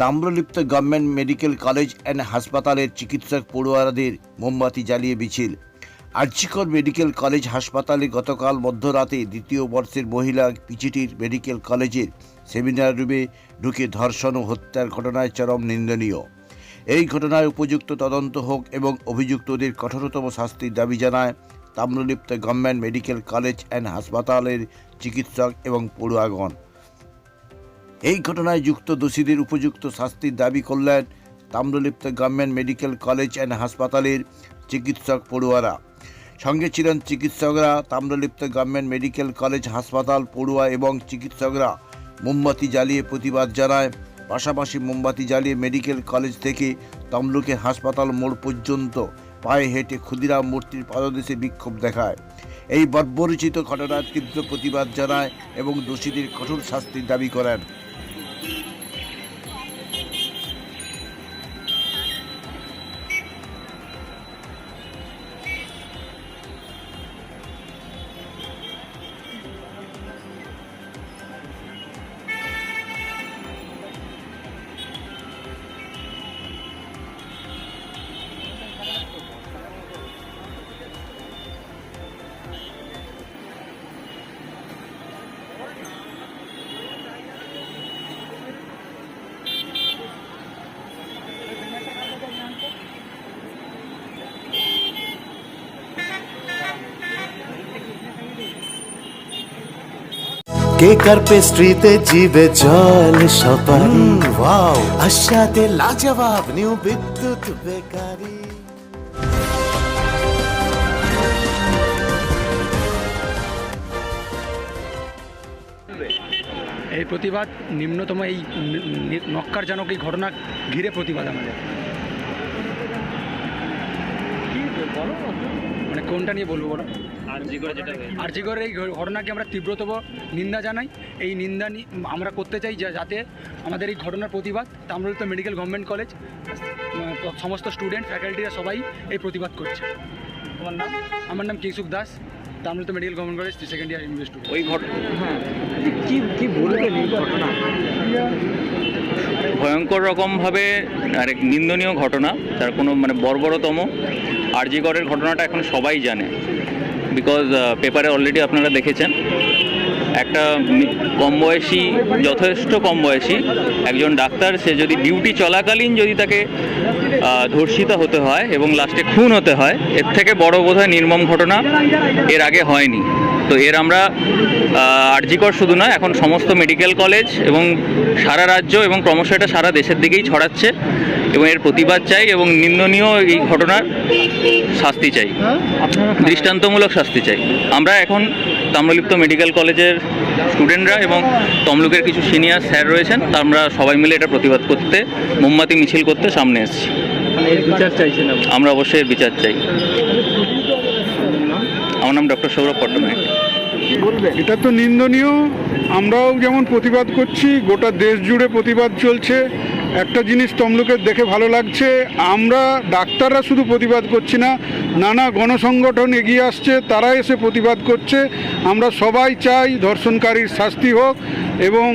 Tamralipta government medical college and হাসপাতালের চিকিৎসক পড়ুয়ারাদের মোমবাতি জ্বালিয়ে মিছিল। আর্চিকর মেডিকেল কলেজ হাসপাতালে গতকাল মধ্যরাতে দ্বিতীয় বর্ষের মহিলা পিজিটির মেডিকেল কলেজের সেমিনার রুমে ঢুকে ধর্ষণ ও হত্যার ঘটনায় চরম নিন্দনীয়। এই ঘটনায় উপযুক্ত তদন্ত হোক এবং অভিযুক্তদের কঠোরতম শাস্তির দাবি জানায় Tamralipta government medical college and হাসপাতালের চিকিৎসক এবং পড়ুয়াগণ। এই ঘটনায় যুক্ত দোষীদের উপযুক্ত শাস্তির দাবি করলেন Tamralipta government medical college and হাসপাতালের চিকিৎসক পড়ুয়ারা। সঙ্গে ছিলেন চিকিৎসকরা, তাম্রলিপ্ত গভর্নমেন্ট মেডিকেল কলেজ, হাসপাতাল, পড়ুয়া এবং চিকিৎসকরা। মোমবাতি জ্বালিয়ে প্রতিবাদ জানায়। পাশাপাশি মোমবাতি জ্বালিয়ে মেডিকেল কলেজ থেকে তমলুকের হাসপাতাল মোড় পর্যন্ত পায়ে হেঁটে ক্ষুদিরাম মূর্তির পাদদেশে বিক্ষোভ দেখায়। এই বর্বরচিত ঘটনার তীব্র প্রতিবাদ জানায় এবং দোষীদের কঠোর শাস্তির দাবি করেন। কেকার পেস্ট্রিতে জিবে জল সপারি? ওয়াও আশাতে লাজবাব নিউ বিদ্যুৎ বেকারি। এই প্রতিবাদ নিম্নতম এই নক্কারজনক এই ঘটনা ঘিরে প্রতিবাদ আমাদের। মানে কোনটা নিয়ে বলব বলো? আরজিগরের এই ঘটনাকে আমরা তীব্রতম নিন্দা জানাই। এই নিন্দা আমরা করতে চাই যা- যাতে আমাদের এই ঘটনার প্রতিবাদ তাম্রলিপ্ত মেডিকেল গভর্নমেন্ট কলেজ সমস্ত স্টুডেন্ট ফ্যাকাল্টিরা সবাই এই প্রতিবাদ করছে। তোমার নাম? আমার নাম Kingshuk Das Tamralipta medical government college second year university ওই ঘটনা হ্যাঁ কি কি বলবেন এই ঘটনা? ভয়ঙ্কর রকমভাবে আর নিন্দনীয় ঘটনা তার কোনো মানে বর্বরতম। আরজিগড়ের ঘটনাটা এখন সবাই জানে। বিকজ পেপারে অলরেডি আপনারা দেখেছেন। একটা কম বয়সী, যথেষ্ট কম বয়সী একজন ডাক্তার, সে যদি ডিউটি চলাকালীন যদি তাকে ধর্ষিত হতে হয় এবং লাস্টে খুন হতে হয়, এর থেকে বড় বোধহয় নির্মম ঘটনা এর আগে হয়নি। তো এর আমরা আরজিকর শুধু নয় এখন সমস্ত মেডিকেল কলেজ এবং সারা রাজ্য এবং ক্রমশ এটা সারা দেশের দিকেই ছড়াচ্ছে এবং এর প্রতিবাদ চাই এবং নিন্দনীয় এই ঘটনার শাস্তি চাই। দৃষ্টান্তমূলক শাস্তি চাই। আমরা এখন তাম্রলিপ্ত মেডিকেল কলেজের স্টুডেন্টরা এবং তমলুকের কিছু সিনিয়র স্যার রয়েছেন তা আমরা সবাই মিলে এটা প্রতিবাদ করতে মোমবাতি মিছিল করতে সামনে এসেছি। মানে আমরা অবশ্যই এর বিচার চাই। আমার নাম ডক্টর সৌরভ পট্টনায়ক। এটা তো নিন্দনীয়। আমরাও যেমন প্রতিবাদ করছি গোটা দেশ জুড়ে প্রতিবাদ চলছে। একটা জিনিস তমলুকের দেখে ভালো লাগছে আমরা ডাক্তাররা শুধু প্রতিবাদ করছি না নানা গণসংগঠন এগিয়ে আসছে তারা এসে প্রতিবাদ করছে। আমরা সবাই চাই ধর্ষণকারীর শাস্তি হোক এবং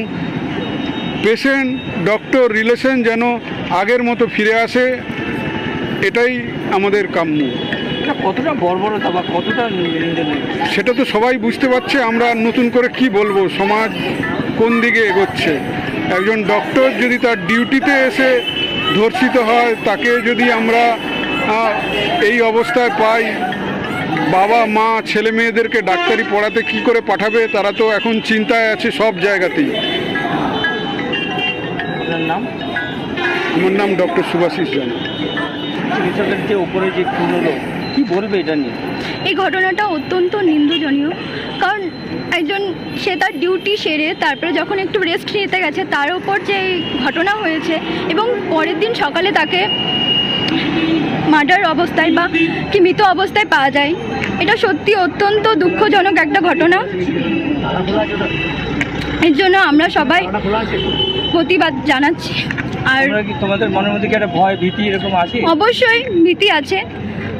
পেশেন্ট ডক্টর রিলেশন যেন আগের মতো ফিরে আসে এটাই আমাদের কাম্য। এটা কতটা বর্বরতা বা কতটা সেটা তো সবাই বুঝতে পারছে আমরা নতুন করে কি বলব সমাজ কোন দিকে এগোচ্ছে? একজন ডক্টর যদি তার ডিউটিতে এসে ধর্ষিত হয় তাকে যদি আমরা এই অবস্থায় পাই বাবা মা ছেলে মেয়েদেরকে ডাক্তারি পড়াতে কি করে পাঠাবে তারা তো এখন চিন্তায় আছে সব জায়গাতেই। নাম? আমার নাম ডক্টর সুভাষিস জানা চিকিৎসকের যে উপরে যে খুন হলো কি বলবে এটা নিয়ে? এই ঘটনাটা অত্যন্ত নিন্দজনীয় কারণ একজন সে তার ডিউটি সেরে তারপরে যখন একটু রেস্ট নিতে গেছে তার উপর যে ঘটনা হয়েছে এবং পরের দিন সকালে তাকে মার্ডার অবস্থায় বা কি মৃত অবস্থায় পাওয়া যায় এটা সত্যি অত্যন্ত দুঃখজনক একটা ঘটনা। এর জন্য আমরা সবাই প্রতিবাদ জানাচ্ছি। আর তোমাদের মনের মধ্যে কি একটা ভয় ভীতি এরকম আছে? অবশ্যই ভীতি আছে।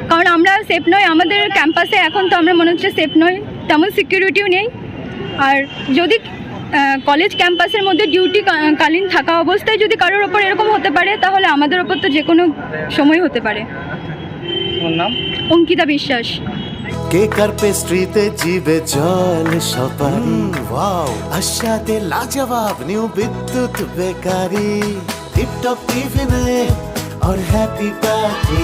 কারণ আমরা সেফ নই আমাদের ক্যাম্পাসে এখন তো আমরা মনে হচ্ছে সেফ নই তেমন সিকিউরিটিও নেই আর যদি কলেজ ক্যাম্পাসের মধ্যে ডিউটি কালীন থাকা অবস্থায় যদি কারোর ওপর এরকম হতে পারে তাহলে আমাদের ওপর তো যে কোনো সময় হতে পারে তোমার নাম অঙ্কিতা বিশ্বাস কেক আর পেস্ট্রিতে জিবে জল সপারি ওয়াও আশাতে লাজবাব নিউ বিদ্যুৎ বেকারি টিপটপ টিফিনে और हैप्पी पार्टी